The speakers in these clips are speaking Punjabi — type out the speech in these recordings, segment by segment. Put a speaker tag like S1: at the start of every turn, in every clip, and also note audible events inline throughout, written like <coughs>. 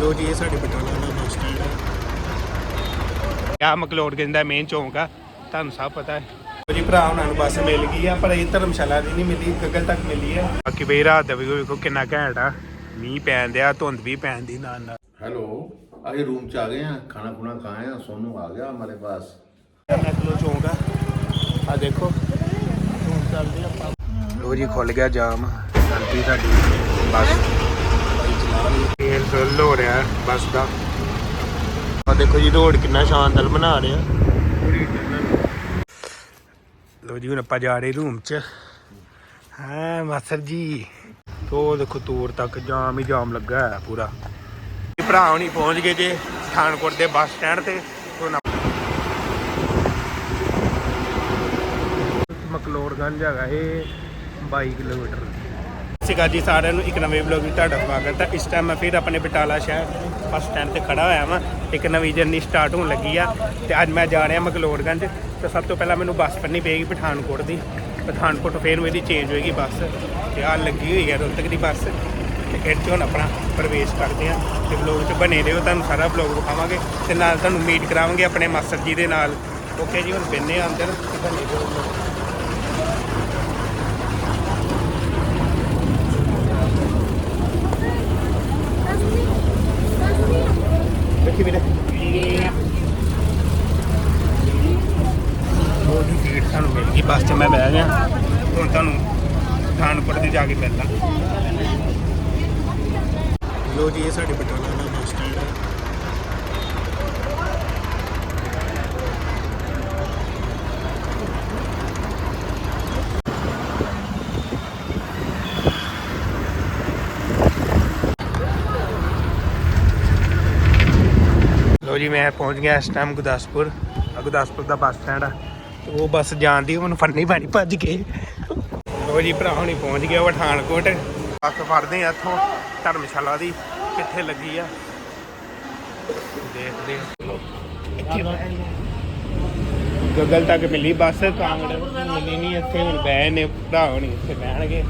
S1: ਲੋ ਜੀ ਇਹ ਸਾਡੇ ਬਟਾਲਾ ਦਾ ਬੱਸ ਸਟੈਂਡ ਹੈ ਆ ਮਕਲੋੜ ਦਾ ਮੇਨ ਚੌਂਕ ਆ ਤੁਹਾਨੂੰ ਸਭ ਪਤਾ ਹੈ। ਜੀ ਭਰਾ ਉਹਨਾਂ ਨੂੰ ਬੱਸ ਮਿਲ ਗਈ ਆ ਪਰ ਇਹ ਧਰਮਸ਼ਾਲਾ ਦੀ ਨਹੀਂ ਮਿਲੀ ਗਗਲ ਤੱਕ ਮਿਲੀ ਆ। ਬਾਕੀ ਬਈ ਰਾਤ ਦਾ ਵੀ ਵੇਖੋ ਕਿੰਨਾ ਘੈਂਟ ਆ। ਮੀਂਹ ਪੈਣ ਦਿਆ ਧੁੰਦ ਵੀ ਪੈਣ ਦੀ ਨਾਲ ਨਾਲ।
S2: ਹੈਲੋ ਅਸੀਂ ਰੂਮ ਚ ਆ ਗਏ ਆ ਖਾਣਾ ਖੁਣਾ ਖਾਏ ਆ ਸੋਨੂੰ ਆ ਗਿਆ ਹਮਾਰੇ ਪਾਸ।
S1: ਨਕਲੋ ਚੌਂਕ ਆ। ਆ ਦੇਖੋ ਹੁਣ ਚੱਲਦੇ ਆਪਾਂ। ਲੋ ਜੀ ਖੁੱਲ ਗਿਆ ਜਾਮ। ਗਲਤੀ ਸਾਡੀ ਬਸ। ਤੇਲ ਫੁੱਲ ਹੋ ਰਿਹਾ ਬੱਸ ਦਾ ਆ ਦੇਖੋ ਜੀ ਰੋਡ ਕਿੰਨਾ ਸ਼ਾਨਦਾਰ ਬਣਾ ਰਿਹਾ ਲੋ ਜੀ ਹੁਣ ਆਪਾਂ ਜਾ ਰਹੇ ਰੂਮ 'ਚ। ਹਾਂ, ਮਾਸਟਰ ਜੀ? ਤੋ ਦੇਖੋ ਤੂਰ ਤੱਕ ਜਾਮ ਹੀ ਜਾਮ ਲੱਗਾ ਹੈ ਪੂਰਾ। ਭਰਾ ਹੁਣੀ ਪਹੁੰਚ ਗਏ ਜੇ ਪਠਾਨਕੋਟ ਦੇ ਬੱਸ ਸਟੈਂਡ ਤੇ। ਹੁਣ ਮਕਲੋੜਗੰਜ ਹੈਗਾ ਇਹ 22 ਕਿਲੋਮੀਟਰ। ਸਤਿ ਸ਼੍ਰੀ ਅਕਾਲ ਜੀ, ਸਾਰਿਆਂ ਨੂੰ ਇੱਕ ਨਵੇਂ ਵਲੌਗ ਵਿੱਚ ਤੁਹਾਡਾ ਸਵਾਗਤ ਹੈ। ਇਸ ਟਾਈਮ ਮੈਂ ਫਿਰ ਆਪਣੇ ਬਟਾਲਾ ਸ਼ਹਿਰ ਬੱਸ ਸਟੈਂਡ ਤੇ ਖੜਾ ਹੋਇਆ ਵਾਂ। ਇੱਕ ਨਵੀਂ ਜਰਨੀ ਸਟਾਰਟ ਹੋਣ ਲੱਗੀ ਆ ਤੇ ਅੱਜ ਮੈਂ ਜਾ ਰਿਹਾ ਮਕਲੋੜਗੰਜ। ਤੇ ਸਭ ਤੋਂ ਪਹਿਲਾਂ ਮੈਨੂੰ ਬੱਸ ਫੜਨੀ ਪਏਗੀ ਪਠਾਨਕੋਟ ਦੀ। ਪਠਾਨਕੋਟ ਫੇਰ ਮੇਰੀ ਚੇਂਜ ਹੋਏਗੀ ਬੱਸ। ਤੇ ਆ ਲੱਗੀ ਹੋਈ ਹੈ ਰੋਹਤਕ ਦੀ ਬੱਸ। ਤੇ ਫਿਰ 'ਚ ਹੁਣ ਆਪਣਾ ਪ੍ਰਵੇਸ਼ ਕਰਦੇ ਆ। ਤੇ ਵਲੌਗ 'ਚ ਬਣੇ ਰਹੋ, ਤੁਹਾਨੂੰ ਸਾਰਾ ਵਲੌਗ ਦਿਖਾਵਾਂਗੇ ਤੇ ਨਾਲ ਤੁਹਾਨੂੰ ਮੀਟ ਕਰਾਵਾਂਗੇ ਆਪਣੇ ਮਾਸਟਰ ਜੀ ਦੇ ਨਾਲ। ਓਕੇ ਜੀ, ਹੁਣ ਬਿੰਨੇ ਅੰਦਰ। ਤੇ ਬਣੇ ਰਹੋ ਦੇਖੀ ਵੀਰੇ। ਉਹ ਦੀ ਸੀਟ ਸਾਨੂੰ ਮਿਲ ਗਈ ਬੱਸ 'ਚ ਮੈਂ ਬਹਿ ਗਿਆ। ਹੁਣ ਤੁਹਾਨੂੰ ਪਠਾਨਕੋਟ ਦੀ ਜਾ ਕੇ ਮਿਲਦਾ। ਲੋ ਜੀ ਇਹ ਸਾਡੇ ਬਟਾਲਾ ਦਾ ਬੱਸ ਸਟੈਂਡ ਹੈ ਲੋ ਜੀ, ਮੈਂ ਪਹੁੰਚ ਗਿਆ ਇਸ ਟਾਈਮ ਗੁਰਦਾਸਪੁਰ। ਗੁਰਦਾਸਪੁਰ ਦਾ ਬੱਸ ਸਟੈਂਡ ਆ। ਤੇ ਉਹ ਬੱਸ ਜਾਂਦੀ ਮੈਨੂੰ ਫੜਨੀ ਪੈਣੀ, ਭੱਜ ਕੇ। ਲੋ ਜੀ, ਭਰਾ ਹੁਣੀ ਪਹੁੰਚ ਗਿਆ ਪਠਾਨਕੋਟ। ਬੱਸ ਫੜਦੇ ਆ ਇੱਥੋਂ, ਧਰਮਸ਼ਾਲਾ ਦੀ, ਕਿੱਥੇ ਲੱਗੀ ਆ। ਦੇਖਦੇ ਗਗਲ ਤੱਕ ਮਿਲੀ ਬੱਸ, ਕਾਂਗੜ ਮਿਲੀ ਨਹੀਂ ਇੱਥੇ, ਹੁਣ ਬਹਿ ਨੇ ਭਰਾ ਹੁਣੀ, ਇੱਥੇ ਬਹਿਣਗੇ।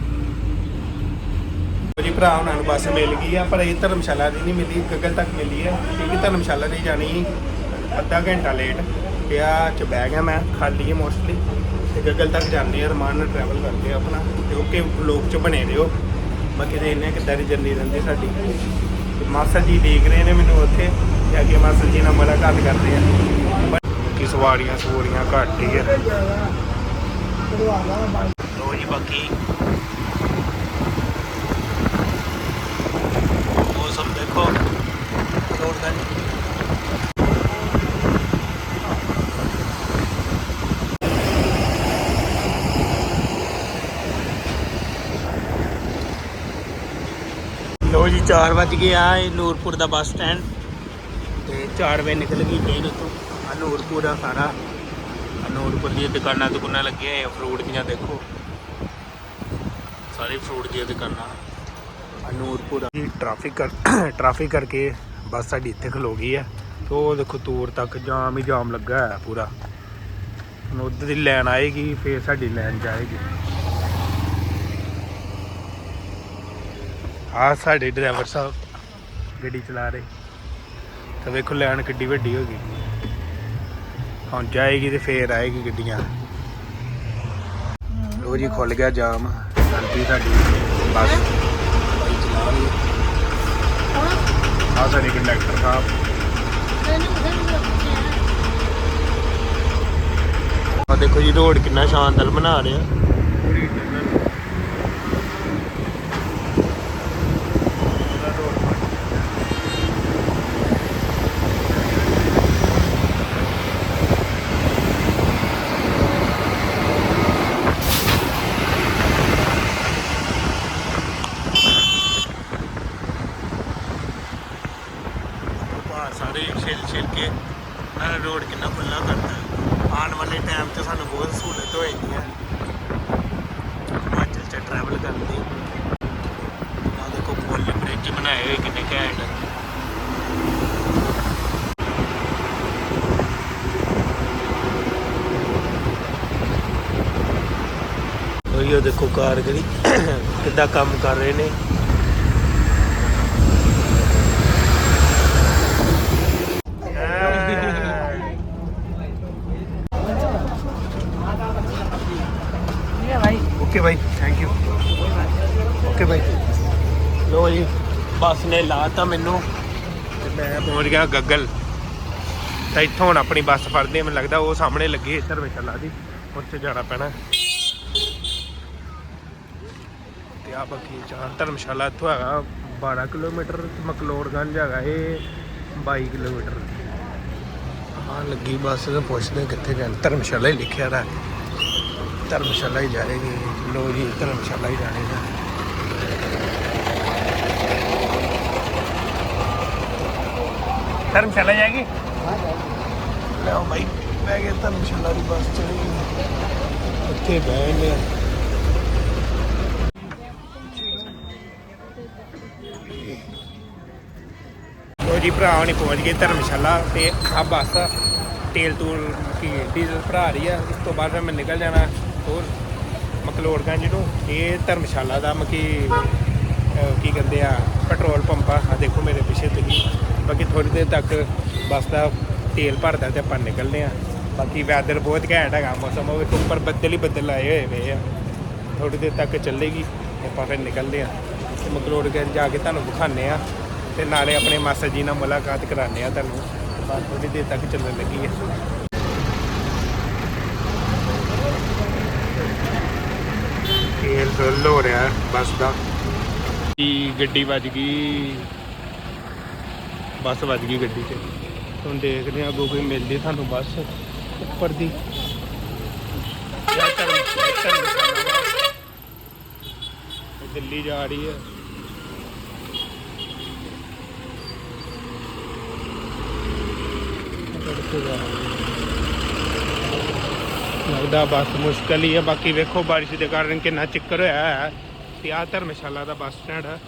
S1: ਜੀ ਭਰਾ ਉਹਨਾਂ ਨੂੰ ਬੱਸ ਮਿਲ ਗਈ ਆ, ਪਰ ਇਹ ਧਰਮਸ਼ਾਲਾ ਦੀ ਨਹੀਂ ਮਿਲੀ ਗਗਲ ਤੱਕ ਮਿਲੀ ਹੈ ਕਿਉਂਕਿ ਧਰਮਸ਼ਾਲਾ ਦੀ ਜਾਣੀ, ਅੱਧਾ ਘੰਟਾ ਲੇਟ ਪਿਆ ਚ ਬਹਿ ਗਿਆ ਮੈਂ ਖਾਲੀ ਹੈ ਮੋਸਟਲੀ ਤੇ ਗਗਲ ਤੱਕ ਜਾਂਦੇ ਆ, ਰਮਾਨ ਨਾਲ ਟਰੈਵਲ ਕਰਦੇ ਆ ਆਪਣਾ, ਤੇ ਓਕੇ ਲੋਕ ਚ ਬਣੇ ਰਹੋ। ਬਾਕੀ ਦੇ ਇਹਨੇ ਕਿੱਦਾਂ ਦੀ ਜਰਨੀ ਰਹਿੰਦੀ ਸਾਡੀ। ਤੇ ਮਾਸਟਰ ਜੀ ਦੇਖ ਰਹੇ ਨੇ ਮੈਨੂੰ ਉੱਥੇ, ਤੇ ਅੱਗੇ ਮਾਸਾ ਜੀ ਨਾਲ ਮੁਲਾਕਾਤ ਕਰਦੇ ਆ। ਕਿ ਸਵਾਰੀਆਂ ਸਵਾਰੀਆਂ ਘੱਟ ਹੀ ਆ। ਲੋ ਜੀ ਬਾਕੀ ਮੌਸਮ ਦੇਖੋ ਲੋੜਦਾ ਨਹੀਂ ਲੋ ਜੀ 4 ਵਜ ਗਏ ਆ, ਇਹ ਨੂਰਪੁਰ ਦਾ ਬੱਸ ਸਟੈਂਡ। ਤੇ 4 ਵਜੇ ਨਿਕਲ ਗਈ ਟ੍ਰੇਨ ਉੱਥੋਂ। ਆ ਨੂਰਪੁਰ ਆ ਸਾਰਾ। ਆਹ ਨੂਰਪੁਰ ਦੀਆਂ ਦੁਕਾਨਾਂ ਦੁਕਾਨਾਂ ਲੱਗੀਆਂ ਹੋਈਆਂ ਫਰੂਟ ਦੀਆਂ ਦੇਖੋ। ਸਾਰੇ ਫਰੂਟ ਦੀਆਂ ਦੁਕਾਨਾਂ। ਆਹ ਨੂਰਪੁਰ ਆ। ਟ੍ਰੈਫਿਕ ਟ੍ਰੈਫਿਕ <coughs> ਕਰਕੇ ਬੱਸ ਸਾਡੀ ਇੱਥੇ ਖਲੋ ਗਈ ਹੈ ਤੇ ਉਹ ਦੇਖੋ ਦੂਰ ਤੱਕ ਜਾਮ ਹੀ ਜਾਮ ਲੱਗਾ ਹੈ ਪੂਰਾ। ਹੁਣ ਉੱਧਰ ਦੀ ਲਾਈਨ ਆਏਗੀ, ਫੇਰ ਸਾਡੀ ਲਾਈਨ ਜਾਏਗੀ। ਆ ਸਾਡੇ ਡਰਾਈਵਰ ਸਾਹਿਬ ਗੱਡੀ ਚਲਾ ਰਹੇ। ਤਾਂ ਵੇਖੋ ਲਾਈਨ ਕਿੱਡੀ ਵੱਡੀ ਹੋ ਗਈ। ਹੁਣ ਜਾਏਗੀ ਤੇ ਫੇਰ ਆਏਗੀ ਗੱਡੀਆਂ। ਲੋ ਜੀ ਖੁੱਲ ਗਿਆ ਜਾਮ। ਗਲਤੀ ਸਾਡੀ। ਬੱਸ ਚਲਾ ਰਹੀ ਆ ਸਾਡੇ ਕੰਡਕਟਰ ਸਾਹਿਬ। ਆ ਦੇਖੋ ਜੀ ਰੋਡ ਕਿੰਨਾ ਸ਼ਾਨਦਾਰ ਬਣਾ ਰਹੇ। ਆ ਵੀਡੀਓ ਦੇਖੋ ਕਾਰਗਰੀ ਕਿੱਦਾਂ ਕੰਮ ਕਰ ਰਹੇ ਨੇ। ਓਕੇ ਬੱਸ ਨੇ ਲਾਤਾ ਮੈਨੂੰ। ਤੇ ਮੈਂ ਪਹੁੰਚ ਗਿਆ ਗੱਗਲ। ਤਾਂ ਇੱਥੋਂ ਹੁਣ ਆਪਣੀ ਬੱਸ ਫੜਦੇ ਮੈਨੂੰ ਲੱਗਦਾ ਉਹ ਸਾਹਮਣੇ ਲੱਗੇ ਇੱਧਰ ਵੇਖ ਲਾ ਦੀ ਉੱਥੇ ਜਾਣਾ ਪੈਣਾ। ਆ ਬਾਕੀ ਚਾਰ ਧਰਮਸ਼ਾਲਾ ਇੱਥੋਂ ਹੈਗਾ 12 ਕਿਲੋਮੀਟਰ ਤੇ ਮਕਲੋੜਗੰਜ ਹੈਗਾ ਇਹ 22 ਕਿਲੋਮੀਟਰ। ਹਾਂ ਲੱਗੀ ਬੱਸ ਤੇ ਪੁੱਛਦੇ ਕਿੱਥੇ ਜਾਣ। ਧਰਮਸ਼ਾਲਾ ਹੀ ਲਿਖਿਆ ਦਾ ਧਰਮਸ਼ਾਲਾ ਹੀ ਜਾਏਗੀ ਲੋ ਜੀ, ਧਰਮਸ਼ਾਲਾ ਹੀ ਜਾਣੇਗਾ ਧਰਮਸ਼ਾਲਾ ਜਾਏਗੀ? ਲੈ ਭਾਈ ਬਹਿ ਗਏ ਧਰਮਸ਼ਾਲਾ ਦੀ ਬੱਸ ਚੜੀ ਉੱਥੇ ਬਹਿ ਗਏ ਲੋ ਜੀ, ਭਰਾ ਹੁਣੀ ਪਹੁੰਚ ਗਏ ਧਰਮਸ਼ਾਲਾ ਤੇ ਆ ਬੱਸ ਤੇਲ ਤੂਲ ਕੀ, ਡੀਜ਼ਲ ਭਰਾ ਰਹੀ ਆ। ਇਸ ਤੋਂ ਬਾਅਦ ਫਿਰ ਮੈਂ ਨਿਕਲ ਜਾਣਾ ਹੋਰ ਮਕਲੋੜਗੰਜ ਨੂੰ। ਇਹ ਧਰਮਸ਼ਾਲਾ ਦਾ ਮਕੀ ਕੀ ਕਹਿੰਦੇ ਆ, ਪੈਟਰੋਲ ਪੰਪ ਆ। ਦੇਖੋ ਮੇਰੇ ਪਿੱਛੇ ਤੁਸੀਂ। ਬਾਕੀ ਥੋੜੀ ਦੇਰ ਤੱਕ ਬੱਸ ਦਾ ਤੇਲ ਭਰਦਾ ਤੇ ਆਪਾਂ ਨਿਕਲਦੇ ਆ। ਬਾਕੀ ਵੈਦਰ ਬਹੁਤ ਘੈਂਟ ਹੈਗਾ, ਮੌਸਮ ਉਹ ਉੱਪਰ ਬੱਦਲ ਹੀ ਬੱਦਲ ਆਏ ਹੋਏ ਵੇ ਆ। ਥੋੜੀ ਦੇਰ ਤੱਕ ਚੱਲੇਗੀ, ਆਪਾਂ ਫਿਰ ਨਿਕਲਦੇ ਆ। ਤੇ ਮਕਲੋੜਗੰਜ ਜਾ ਕੇ ਤੁਹਾਨੂੰ ਦਿਖਾਉਂਦੇ ਆ। ਤੇ ਨਾਲੇ ਆਪਣੇ ਮਾਸਟਰ ਜੀ ਨਾਲ ਮੁਲਾਕਾਤ ਕਰਾਉਂਦੇ ਆ ਤੁਹਾਨੂੰ। ਬਸ ਥੋੜੀ ਦੇਰ ਤੱਕ ਚੱਲਣ ਲੱਗੀ ਹੈ ਤੇਲ ਫੁੱਲ ਹੋ ਰਿਹਾ ਬੱਸ ਦਾ। ਕੀ ਗੱਡੀ ਵੱਜ ਗਈ? ਬੱਸ ਵੱਜ ਗਈ ਗੱਡੀ 'ਚ। ਹੁਣ ਦੇਖਦੇ ਆ ਅੱਗੋਂ ਕੋਈ ਮਿਲਦੀ ਸਾਨੂੰ ਬੱਸ ਉੱਪਰ ਦੀ। ਦਿੱਲੀ ਜਾ ਰਹੀ ਹੈ। ਲੱਗਦਾ ਬੱਸ ਮੁਸ਼ਕਲ ਹੀ ਹੈ ਬਾਕੀ ਵੇਖੋ, ਬਾਰਿਸ਼ ਦੇ ਕਾਰਨ ਕਿੰਨਾ ਚਿੱਕਰ ਹੋਇਆ ਹੈ। ਤੇ ਆਹ ਧਰਮਸ਼ਾਲਾ ਦਾ ਬੱਸ ਸਟੈਂਡ ਹੈ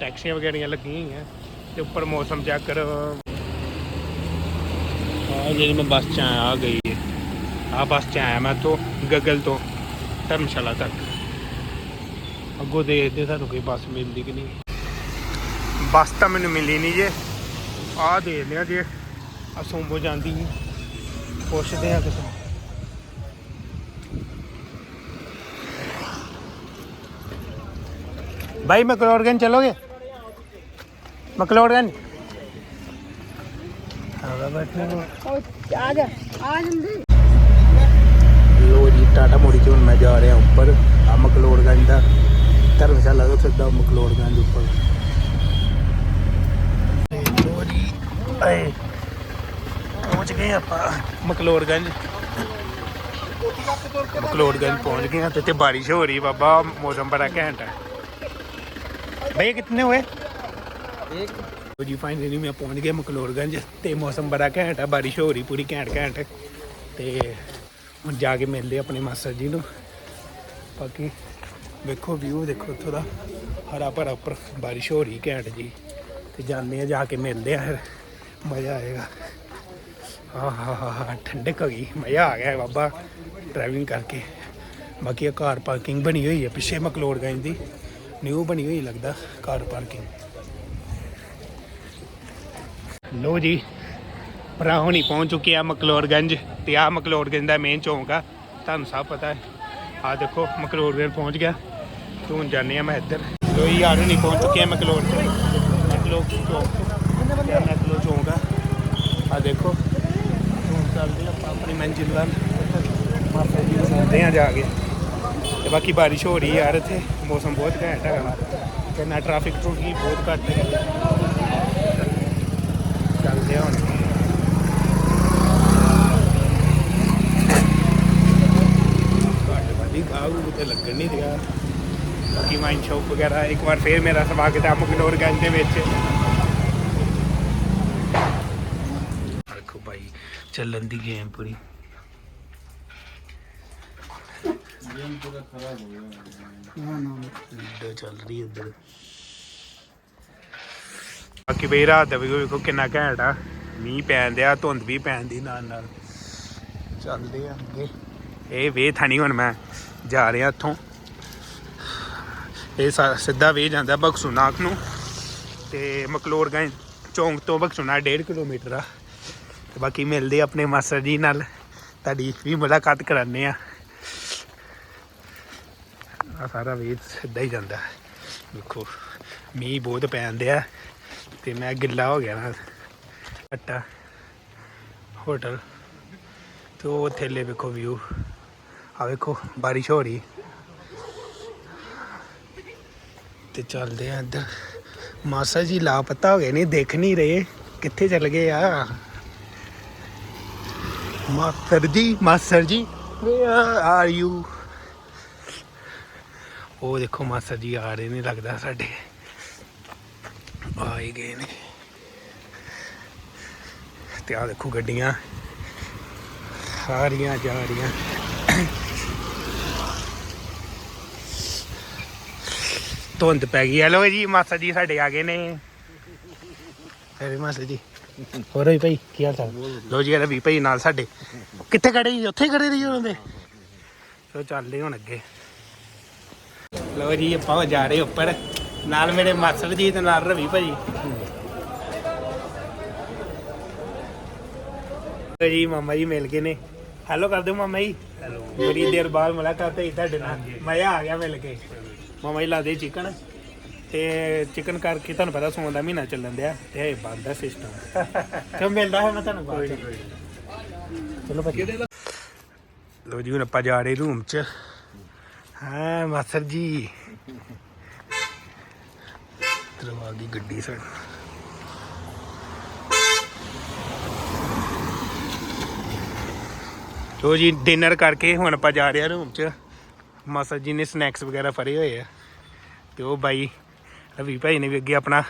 S1: ਟੈਕਸੀਆਂ ਵਗੈਰੀਆਂ ਲੱਗੀਆਂ ਹੋਈਆਂ। ਤੇ ਉੱਪਰ ਮੌਸਮ ਚੈੱਕ ਕਰੋ। ਆ ਜਿਹੜੀ ਮੈਂ ਬੱਸ ਚ ਆਇਆ ਆ ਗਈ ਹੈ ਆ ਬੱਸ ਚ ਆਇਆ ਮੈਂ ਤੋਂ ਗਗਲ ਤੋਂ, ਧਰਮਸ਼ਾਲਾ ਤੱਕ। ਅੱਗੋਂ ਦੇਖਦੇ ਸਾਨੂੰ ਕੋਈ ਬੱਸ ਮਿਲਦੀ ਕਿ ਨਹੀਂ। ਬੱਸ ਤਾਂ ਮੈਨੂੰ ਮਿਲੀ ਨਹੀਂ ਜੇ। ਆ ਦੇਖਦੇ ਲਿਆ ਜੇ। ਆ ਸੋਂਬੋ ਜਾਂਦੀ ਸੀ। ਪੁੱਛਦੇ ਆ ਕਿਸੇ ਨੂੰ। भाई मकलोड़गंज चलोगे मकलोड़गंज बैठे
S3: ਆ ਜਾ ਆ ਜੰਦੀ
S1: ਲੋ ਜੀ ਟਾਟਾ ਮੋੜੀ ਚ ਹੁਣ ਮੈਂ ਜਾ ਰਿਹਾ ਉੱਪਰ ਆ ਮਕਲੋੜਗੰਜ ਦਾ ਧਰਮਸ਼ਾਲਾ ਪਹੁੰਚ ਗਏ ਆਪਾਂ। ਮਕਲੋੜਗੰਜ। ਮਕਲੋੜਗੰਜ ਪਹੁੰਚ ਗਏ ਹਾਂ ਤੇ ਬਾਰਿਸ਼ ਹੋ ਰਹੀ ਬਾਬਾ, ਮੌਸਮ ਬੜਾ ਘੈਂਟ ਹੈ। ਭਈ ਕਿੰਨੇ ਹੋਏ? ਇੱਕ ਜੀ ਫਾਈਨਲੀ ਮੈਂ ਪਹੁੰਚ ਗਿਆ ਮਕਲੋੜਗੰਜ ਤੇ ਮੌਸਮ ਬੜਾ ਘੈਂਟ ਹੈ, ਬਾਰਿਸ਼ ਹੋ ਰਹੀ, ਪੂਰੀ ਘੈਂਟ ਘੈਂਟ। ਤੇ ਹੁਣ ਜਾ ਕੇ ਮਿਲਦੇ ਆਪਣੇ ਮਾਸਟਰ ਜੀ ਨੂੰ। ਬਾਕੀ ਵੇਖੋ ਵਿਊ ਦੇਖੋ ਉੱਥੋਂ ਦਾ ਹਰਾ ਭਰਾ ਉੱਪਰ ਬਾਰਿਸ਼ ਹੋ ਰਹੀ ਘੈਂਟ ਜੀ। ਤੇ ਜਾਂਦੇ ਆ ਜਾ ਕੇ ਮਿਲਦੇ ਆ ਫਿਰ। ਮਜ਼ਾ ਆਏਗਾ। ਹਾਂ ਠੰਡਕ ਹੋ ਗਈ। ਮਜ਼ਾ ਆ ਗਿਆ ਬਾਬਾ ਡਰਾਈਵਿੰਗ ਕਰਕੇ। ਬਾਕੀ ਇਹ ਕਾਰ ਪਾਰਕਿੰਗ ਬਣੀ ਹੋਈ ਹੈ, ਪਿੱਛੇ ਮਕਲੋੜਗੰਜ ਦੀ। ਨਿਊ ਬਣੀ ਹੋਈ ਲੱਗਦਾ ਕਾਰ ਪਾਰਕਿੰਗ ਲੋ ਜੀ, ਭਰਾ ਹੁਣੀ ਪਹੁੰਚ ਚੁੱਕੇ ਆ ਮਕਲੋੜਗੰਜ ਤੇ ਆ ਮਕਲੋੜਗੰਜ ਦਾ ਮੇਨ ਚੌਂਕ ਆ। ਤੁਹਾਨੂੰ ਸਭ ਪਤਾ ਹੈ। ਆ ਦੇਖੋ ਮਕਲੋੜਗੰਜ ਪਹੁੰਚ ਗਿਆ। ਤੇ ਹੁਣ ਜਾਂਦੇ ਆ ਮੈਂ ਇੱਧਰ। ਲੋ ਜੀ, ਯਾਰ ਹੁਣੀ ਪਹੁੰਚ ਚੁੱਕੇ ਆ ਮਕਲੋੜ ਮਕਲੋੜ ਚੌਂਕ। ਆਹ ਮਕਲੋੜ ਚੌਂਕ ਆ। ਆ ਦੇਖੋ। ਚੱਲਦੇ ਆਪਾਂ ਆਪਣੀ ਮੰਜ਼ਿਲ ਵੱਲ। ਮਾਪੇ ਜੀ ਨੂੰ ਮਿਲਦੇ ਆ ਜਾ ਕੇ। ਤੇ ਬਾਕੀ ਬਾਰਿਸ਼ ਹੋ ਰਹੀ ਯਾਰ ਇੱਥੇ, ਮੌਸਮ ਬਹੁਤ ਘੈਂਟ ਹੈਗਾ ਤੇ ਨਾ ਟ੍ਰੈਫਿਕ ਟਰੂਫਿਕ ਬਹੁਤ ਘੱਟ ਹੈ ਚੱਲਦੇ ਹਾਂ ਹੁਣ ਤੇ ਲੱਗਣ ਨਹੀਂ ਰਿਹਾ। ਬਾਕੀ ਵਾਈਨ ਸ਼ੌਪ ਵਗੈਰਾ, ਇੱਕ ਵਾਰ ਫੇਰ ਮੇਰਾ ਸਵਾਗਤ ਹੈ ਮਗਨੌਰ ਗੰਜ ਦੇ ਵਿੱਚ ਦੇਖੋ ਭਾਈ ਚੱਲਣ ਦੀ ਗੇਮ ਪੂਰੀ। ਵੀਡੀਓ ਚੱਲ ਰਹੀ ਹੈ ਉੱਧਰ ਬਾਕੀ ਬਈ ਰਾਤ ਦਾ ਵੀ ਵੇਖੋ ਕਿੰਨਾ ਘੈਂਟ ਆ। ਮੀਂਹ ਪੈਣ ਦਿਆ ਧੁੰਦ ਵੀ ਪੈਣ ਦੀ ਨਾਲ ਨਾਲ। ਚੱਲਦੇ ਆ ਅੱਗੇ। ਇਹ ਵੇ ਥਾਣੀ ਹੁਣ ਮੈਂ ਜਾ ਰਿਹਾ ਇੱਥੋਂ। ਇਹ ਸਿੱਧਾ ਵੇ ਜਾਂਦਾ ਬਕਸੂਨਾਕ ਨੂੰ। ਤੇ ਮਕਲੋੜਗੰਜ ਚੌਂਕ ਤੋਂ ਬਕਸੂਨਾ 1.5 ਕਿਲੋਮੀਟਰ ਆ। ਤੇ ਬਾਕੀ ਮਿਲਦੇ ਆਪਣੇ ਮਾਸਟਰ ਜੀ ਨਾਲ। ਤੁਹਾਡੀ ਵੀ ਮੁਲਾਕਾਤ ਕਰਾਉਂਦੇ ਆ। ਆ ਸਾਰਾ ਵੇਦ ਸਿੱਧਾ ਹੀ ਜਾਂਦਾ। ਹੈ। ਮੀਂਹ ਬਹੁਤ ਪੈਣ ਡਿਆ ਤੇ ਮੈਂ ਗਿੱਲਾ ਹੋ ਗਿਆ ਨਾ। ਅੱਟਾ ਹੋਟਲ ਤੇ ਉਹ ਥੱਲੇ ਵੇਖੋ ਵਿਊ ਆ ਵੇਖੋ, ਬਾਰਿਸ਼ ਹੋ ਰਹੀ। ਤੇ ਚੱਲਦੇ ਆ ਇੱਧਰ। ਮਾਸਾ ਜੀ ਲਾਪਤਾ ਹੋ ਗਏ ਨਹੀਂ ਦੇਖ ਨਹੀਂ ਰਹੇ। ਕਿੱਥੇ ਚਲ ਗਏ ਆ? ਮਾਸਟਰ ਜੀ ਮਾਸਟਰ ਜੀ ਵੇਅਰ ਆਰ ਯੂ ਉਹ ਦੇਖੋ ਮਾਸਟਰ ਜੀ ਆ ਰਹੇ ਨੇ, ਲੱਗਦਾ ਸਾਡੇ। ਆਏ ਗਏ ਨੇ। ਤੇ ਆ ਦੇਖੋ ਗੱਡੀਆਂ। ਸਾਰੀਆਂ ਜਾ ਰਹੀਆਂ। ਧੁੰਦ ਪੈ ਗਈ। ਹੈਲੋ ਜੀ, ਮਾਸਟਰ ਜੀ ਸਾਡੇ ਆ ਗਏ ਨੇ। ਅਰੇ ਮਾਸਟਰ ਜੀ। ਹੋਰ ਵੀ ਭਾਈ ਕੀ ਹਾਲ ਚਾਲ? ਲੋ ਜੀ ਰਵੀ ਭਾਈ ਨਾਲ ਸਾਡੇ। ਕਿੱਥੇ ਖੜੇ ਜੀ? ਉੱਥੇ ਖੜੇ ਰਹੀ ਉਹਨਾਂ ਦੇ ਚਲੋ ਚੱਲਦੇ ਹੁਣ ਅੱਗੇ। ਲੋ ਜੀ ਆਪਾਂ ਜਾ ਰਹੇ ਉੱਪਰ। ਨਾਲ ਮੇਰੇ ਮਾਸਟਰ ਜੀ ਤੇ ਨਾਲ ਰਵੀ ਭਾਈ ਜੀ ਮਾਮਾ ਜੀ ਮਿਲ ਗਏ ਨੇ। ਹੈਲੋ ਕਰ ਦਿਓ ਮਾਮਾ ਜੀ। ਹੈਲੋ ਬੜੀ ਦੇਰ ਬਾਅਦ ਮੁਲਾਕਾਤ ਹੋਈ ਤੁਹਾਡੇ ਨਾਲ। ਮਜ਼ਾ ਆ ਗਿਆ ਮਿਲ ਕੇ। ਮਾਮਾ ਜੀ ਲਾ ਦੇ ਚਿਕਨ। ਤੇ ਚਿਕਨ ਕਰਕੇ ਤੁਹਾਨੂੰ ਪਤਾ ਸੌਣ ਦਾ ਮਹੀਨਾ ਚੱਲਣ ਦਿਆ ਤੇ ਇਹ ਬੰਦ ਆ ਸਿਸਟਮ ਤੇ ਮਿਲਦਾ ਹੈ ਮੈਂ ਤੁਹਾਨੂੰ ਬਾਅਦ ਚ। ਚਲੋ ਭਾਜੀ। ਲੋ ਜੀ ਹੁਣ ਆਪਾਂ ਜਾ ਰਹੇ ਰੂਮ ਚ। ਹਾਂ ਮਾਸਟਰ ਜੀ। ਤਰਵਾ ਗਈ ਗੱਡੀ ਸੜ ਲੋ ਜੀ ਡਿਨਰ ਕਰਕੇ ਹੁਣ ਆਪਾਂ ਜਾ ਰਹੇ ਆ ਰੂਮ ਚ। ਮਾਸਟਰ ਜੀ ਨੇ ਸਨੈਕਸ ਵਗੈਰਾ ਫੜੇ ਹੋਏ ਆ। ਤੇ ਉਹ ਬਾਈ ਰਵੀ ਭਾਈ ਨੇ ਵੀ ਅੱਗੇ ਆਪਣਾ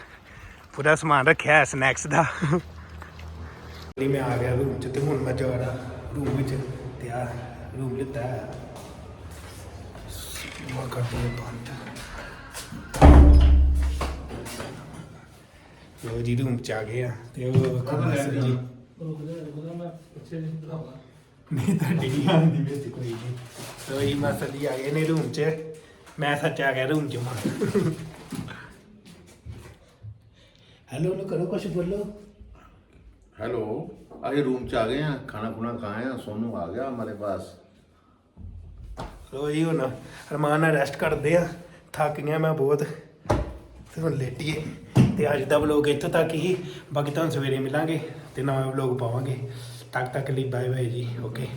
S1: ਪੂਰਾ ਸਮਾਨ ਰੱਖਿਆ ਹੈ ਸਨੈਕਸ ਦਾ। ਨਹੀਂ ਮੈਂ ਆ ਗਿਆ ਰੂਮ ਚ ਤੇ ਹੁਣ ਮੈਂ ਜਾ ਰਿਹਾ ਰੂਮ ਵਿੱਚ ਤੇ ਆ ਰੂਮ ਲਿੱਤਾ ਹੈ। ਮੈਂ ਕਰਦੀ ਹਾਂ ਬੰਦ ਲੋ ਜੀ ਰੂਮ ਚ ਆ ਗਏ ਆ ਤੇ ਉਹ ਵੇਖੋ ਮਾਸਟਰ ਜੀ। ਨਹੀਂ ਤਾਂ ਨਹੀਂ ਆਉਂਦੀ ਵਿੱਚ ਕੋਈ ਨਹੀਂ। ਸੋ ਜੀ ਆ ਗਏ ਨੇ ਰੂਮ 'ਚ। ਮੈਂ ਸੱਚ ਆ ਗਿਆ ਰੂਮ 'ਚ ਮਾ ਹੈਲੋ ਲੋ ਕਰੋ ਕੁਝ ਬੋਲੋ
S2: हेलो अभी रूम च आ गए हैं खाना खुना खाए हैं सोनू आ गया हमारे पास
S1: ਲੋ ਜੀ ਹੁਣ ਰਮਾਨ ਨਾਲ ਰੈਸਟ ਕਰਦੇ ਆ ਥੱਕ ਗਿਆ ਮੈਂ ਬਹੁਤ ਤੇ ਹੁਣ ਲੇਟੀਏ ਤੇ ਅੱਜ ਦਾ ਵਲੋਗ ਇੱਥੋਂ ਤੱਕ ਹੀ ਬਾਕੀ ਤੁਹਾਨੂੰ ਸਵੇਰੇ ਮਿਲਾਂਗੇ ਤੇ ਨਵਾਂ ਵਲੋਗ ਪਾਵਾਂਗੇ ਤੱਕ ਤੱਕ ਲਈ ਬਾਏ ਬਾਏ ਜੀ ਓਕੇ